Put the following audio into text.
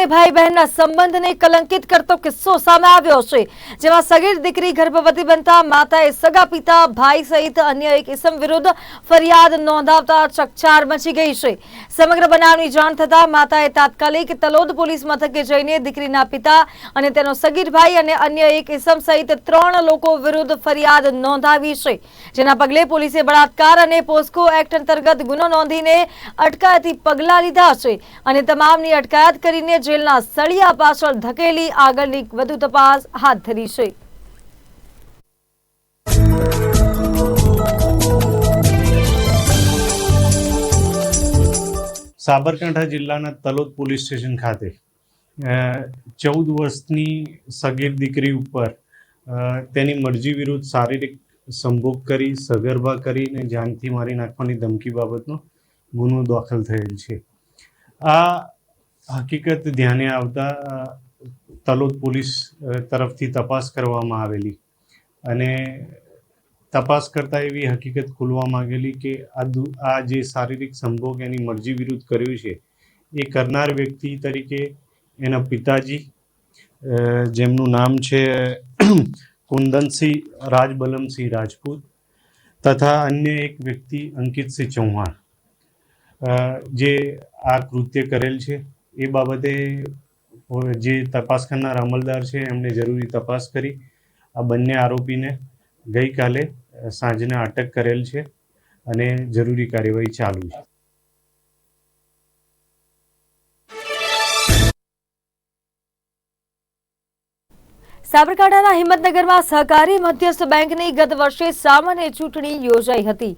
અને ભાઈ બહેનના સંબંધને કલંકિત કરતો કિસ્સો સામે આવ્યો છે, જેમાં સગીર દીકરી ગર્ભવતી બનતા માતાએ સગા પિતા, ભાઈ સહિત અન્ય એક ઇસમ વિરુદ્ધ ફરિયાદ નોંધાવતા ચકચાર મચી ગઈ છે. સમગ્ર બનાવની જાણ થતા માતાએ તાત્કાલિક તલોદ પોલીસ મથકે જઈને દીકરીના પિતા અને તેનો સગીર અને અન્ય એક ઇસમ સહિત ત્રણ લોકો વિરુદ્ધ ફરિયાદ નોંધાવી છે, જેના પગલે પોલીસે બળાત્કાર અને પોસ્કો એક્ટ અંતર્ગત ગુનો નોંધીને અટકાયતી પગલાં લીધા છે અને તમામની અટકાયત કરીને જેલના સળિયા પાછળ ધકેલી આગળની વધુ તપાસ હાથ ધરી છે. સાબરકાંઠા જિલ્લાના તલોદ પોલીસ સ્ટેશન ખાતે ચૌદ વર્ષની સગીર દીકરી ઉપર તેની મરજી વિરુદ્ધ શારીરિક સંભોગ કરી, સગર્ભા કરીને જાનથી મારી નાખવાની ધમકી બાબતનો ગુનો દાખલ થયેલ છે. આ હકીકત ધ્યાને આવતા તલોદ પોલીસ તરફથી તપાસ કરવામાં આવેલી. અને તપાસ કરતાં એવી હકીકત ખુલવા માંગેલી કે આ આ જે શારીરિક સંભોગ એની મરજી વિરુદ્ધ કર્યું છે, એ કરનાર વ્યક્તિ તરીકે એના પિતાજી જેમનું નામ છે, કુંદનસિંહ રાજબલમસિંહ રાજપૂત, તથા અન્ય એક વ્યક્તિ અંકિતસિંહ ચૌહાણ. જે આ કૃત્ય કરેલ છે. એ બાબતે જે તપાસ કરનાર અમલદાર છે, એમણે જરૂરી તપાસ કરી. આ બંને આરોપીને ગઈકાલે સાંજને અટક કરેલ છે અને જરૂરી કાર્યવાહી ચાલુ છે. સાબરકાંઠાના હિંમતનગરમાં સહકારી મધ્યસ્થ બેંકની ગત વર્ષે સામાન્ય ચૂંટણી યોજાઈ હતી.